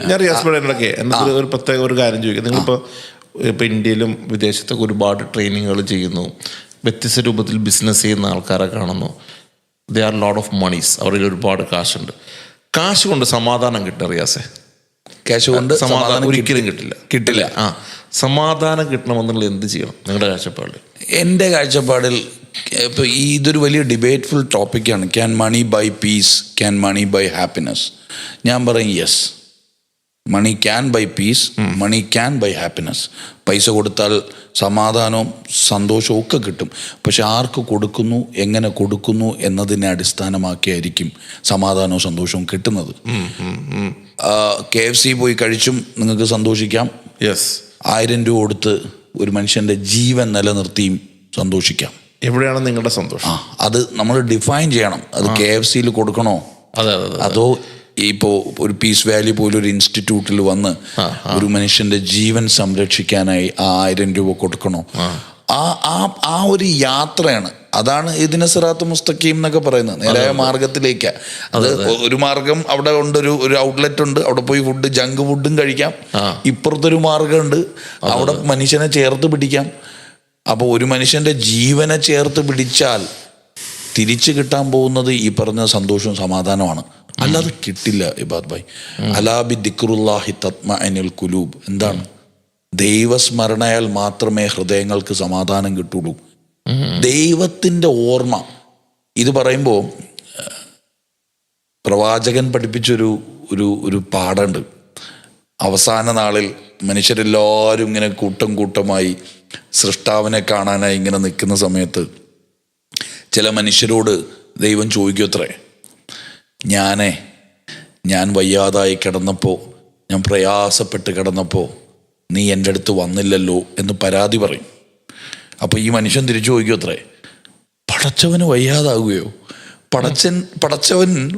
ഞാൻ റിയാസ് ഇടയ്ക്ക് എന്നിട്ട് ഒരു പ്രത്യേക ഒരു കാര്യം ചോദിക്കാം. നിങ്ങളിപ്പോൾ ഇപ്പോൾ ഇന്ത്യയിലും വിദേശത്തൊക്കെ ഒരുപാട് ട്രെയിനിങ്ങുകൾ ചെയ്യുന്നു. വ്യത്യസ്ത രൂപത്തിൽ ബിസിനസ് ചെയ്യുന്ന ആൾക്കാരെ കാണുന്നു. They are load of monies അവരിൽ ഒരുപാട് കാശുണ്ട്. കാശ് കൊണ്ട് സമാധാനം കിട്ടും റിയാസെ. ക്യാഷ് കൊണ്ട് സമാധാനം സമാധാനം ഒരിക്കലും കിട്ടില്ല. കിട്ടില്ല. ആ സമാധാനം കിട്ടണമെന്നുള്ള എന്ത് ചെയ്യണം? നിങ്ങളുടെ കാഴ്ചപ്പാടിൽ എന്റെ കാഴ്ചപ്പാടിൽ ഇപ്പോൾ ഈ ഇതൊരു വലിയ ഡിബേറ്റ്ഫുൾ ടോപ്പിക്കാണ് can money buy peace can money buy happiness ഞാൻ പറയും yes money can buy peace money can buy happiness പൈസ കൊടുത്താൽ സമാധാനവും സന്തോഷവും ഒക്കെ കിട്ടും. പക്ഷെ ആർക്ക് കൊടുക്കുന്നു എങ്ങനെ കൊടുക്കുന്നു എന്നതിനെ അടിസ്ഥാനമാക്കിയായിരിക്കും സമാധാനവും സന്തോഷവും കിട്ടുന്നത്. കെ എഫ് സി പോയി കഴിച്ചും നിങ്ങൾക്ക് സന്തോഷിക്കാം. യെസ് ആയിരം രൂപ കൊടുത്ത് ഒരു മനുഷ്യന്റെ ജീവൻ നിലനിർത്തിയും സന്തോഷിക്കാം. എവിടെയാണ് നിങ്ങളുടെ സന്തോഷം? അത് നമ്മൾ ഡിഫൈൻ ചെയ്യണം. അത് കെ എഫ് സിയിൽ കൊടുക്കണോ? അതോ ഇപ്പോൾ ഒരു പീസ് വാലി പോലെ ഒരു ഇൻസ്റ്റിറ്റ്യൂട്ടിൽ വന്ന് ഒരു മനുഷ്യന്റെ ജീവൻ സംരക്ഷിക്കാനായി ആ ആയിരം രൂപ കൊടുക്കണോ? ആ. ആ ആ ഒരു യാത്രയാണ്. അതാണ് ഇതിനെ സിറാത്ത് മുസ്തഖീം എന്നൊക്കെ പറയുന്നത്. നേരായ മാർഗത്തിലേക്ക്. അത് ഒരു മാർഗം അവിടെ ഉണ്ട് ഒരു ഒരു ഔട്ട്ലെറ്റ് ഉണ്ട്. അവിടെ പോയി ഫുഡ് ജങ്ക് ഫുഡും കഴിക്കാം. ഇപ്പുറത്തൊരു മാർഗമുണ്ട്. അവിടെ മനുഷ്യനെ ചേർത്ത് പിടിക്കാം. അപ്പോൾ ഒരു മനുഷ്യന്റെ ജീവനെ ചേർത്ത് പിടിച്ചാൽ തിരിച്ചു കിട്ടാൻ പോകുന്നത് ഈ പറഞ്ഞ സന്തോഷവും സമാധാനമാണ് അല്ലാതെ കിട്ടില്ല ഇബാദ് ഭായ്. അലാബി ദിക്റുല്ലാഹി തത്മ അനിൽ കുലൂബ് എന്താണ്? ദൈവസ്മരണയാൽ മാത്രമേ ഹൃദയങ്ങൾക്ക് സമാധാനം കിട്ടുള്ളൂ. ദൈവത്തിന്റെ ഓർമ്മ. ഇത് പറയുമ്പോൾ പ്രവാചകൻ പഠിപ്പിച്ചൊരു ഒരു ഒരു പാഠമുണ്ട്. അവസാന നാളിൽ മനുഷ്യരെല്ലാവരും ഇങ്ങനെ കൂട്ടം കൂട്ടമായി സൃഷ്ടാവിനെ കാണാനായി ഇങ്ങനെ നിൽക്കുന്ന സമയത്ത് ചില മനുഷ്യരോട് ദൈവം ചോദിക്കത്രേ ഞാനേ ഞാൻ വയ്യാതായി കിടന്നപ്പോൾ ഞാൻ പ്രയാസപ്പെട്ട് കിടന്നപ്പോൾ നീ എന്റെ അടുത്ത് വന്നില്ലല്ലോ എന്ന് പരാതി പറയും. അപ്പോൾ ഈ മനുഷ്യൻ തിരിച്ചു ചോദിക്കും അത്രേ പടച്ചവന് വയ്യാതാകുകയോ? പടച്ചൻ പടച്ചവൻ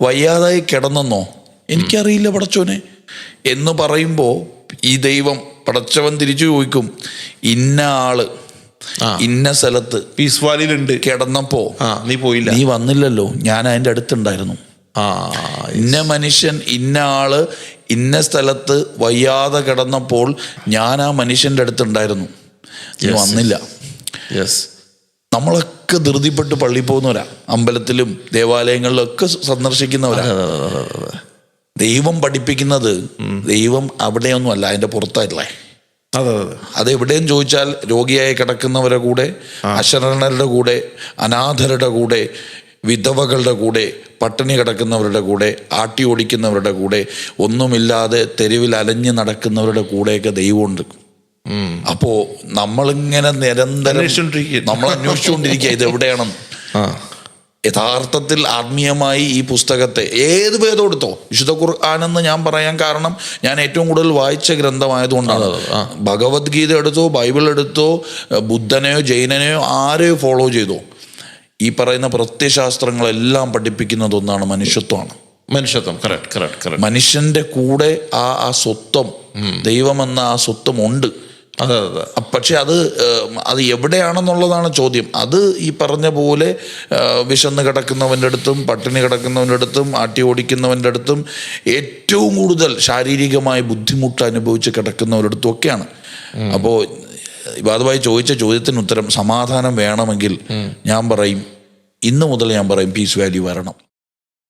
വയ്യാതായി കിടന്നെന്നോ? എനിക്കറിയില്ല പടച്ചവനെ. എന്ന് പറയുമ്പോൾ ഈ ദൈവം പടച്ചവൻ തിരിച്ചു ചോദിക്കും ഇന്ന ആൾ ഇന്ന സ്ഥലത്ത് പീസ് വാലിയിലുണ്ട് കിടന്നപ്പോ നീ പോയില്ല. നീ വന്നില്ലല്ലോ. ഞാൻ അതിന്റെ അടുത്തുണ്ടായിരുന്നു. ആ ഇന്ന മനുഷ്യൻ ഇന്ന ആൾ ഇന്ന സ്ഥലത്ത് വയ്യാതെ കിടന്നപ്പോൾ ഞാൻ ആ മനുഷ്യന്റെ അടുത്തുണ്ടായിരുന്നു. നീ വന്നില്ല. യെസ്. നമ്മളൊക്കെ ധൃതിപ്പെട്ട് പള്ളി പോകുന്നവരാ. അമ്പലത്തിലും ദേവാലയങ്ങളിലൊക്കെ സന്ദർശിക്കുന്നവരാ. ദൈവം പഠിപ്പിക്കുന്നത് ദൈവം അവിടെയൊന്നും അല്ല അതിന്റെ പുറത്തായിട്ടല്ലേ അതെ എവിടെയും ചോദിച്ചാൽ രോഗിയായി കിടക്കുന്നവരുടെ കൂടെ അശരണരുടെ കൂടെ അനാഥരുടെ കൂടെ വിധവകളുടെ കൂടെ പട്ടിണി കിടക്കുന്നവരുടെ കൂടെ ആട്ടി ഓടിക്കുന്നവരുടെ കൂടെ ഒന്നുമില്ലാതെ തെരുവിൽ അലഞ്ഞു നടക്കുന്നവരുടെ കൂടെയൊക്കെ ദൈവമുണ്ട്. അപ്പോ നമ്മളിങ്ങനെ നിരന്തരം നമ്മൾ അന്വേഷിച്ചുകൊണ്ടിരിക്കുക ഇത് എവിടെയാണെന്ന്. യഥാർത്ഥത്തിൽ ആത്മീയമായി ഈ പുസ്തകത്തെ ഏത് ഭേദം എടുത്തോ? വിശുദ്ധ ഖുർആാനെന്ന് ഞാൻ പറയാൻ കാരണം ഞാൻ ഏറ്റവും കൂടുതൽ വായിച്ച ഗ്രന്ഥമായതുകൊണ്ടാണ്. ഭഗവത്ഗീത എടുത്തോ ബൈബിൾ എടുത്തോ ബുദ്ധനെയോ ജൈനനെയോ ആരെയോ ഫോളോ ചെയ്തോ ഈ പറയുന്ന പ്രത്യശാസ്ത്രങ്ങളെല്ലാം പഠിപ്പിക്കുന്നത് ഒന്നാണ് മനുഷ്യത്വമാണ്. മനുഷ്യത്വം. കറക്റ്റ് കറക്റ്റ് കറക്റ്റ് മനുഷ്യന്റെ കൂടെ ആ ആ സ്വത്വം ദൈവമെന്ന ആ സ്വത്വം ഉണ്ട് അതെ അതെ പക്ഷെ അത് അത് എവിടെയാണെന്നുള്ളതാണ് ചോദ്യം. അത് ഈ പറഞ്ഞ പോലെ വിശന്ന് കിടക്കുന്നവന്റെ അടുത്തും പട്ടിണി കിടക്കുന്നവന്റെ അടുത്തും ആട്ടി ഓടിക്കുന്നവന്റെ അടുത്തും ഏറ്റവും കൂടുതൽ ശാരീരികമായി ബുദ്ധിമുട്ട് അനുഭവിച്ച് കിടക്കുന്നവരുടെ അടുത്തും ഒക്കെയാണ്. അപ്പോൾ ഇവാദമായി ചോദിച്ച ചോദ്യത്തിന് ഉത്തരം സമാധാനം വേണമെങ്കിൽ ഞാൻ പറയും ഇന്ന് മുതൽ ഞാൻ പറയും പീസ് വാല്യൂ വരണം.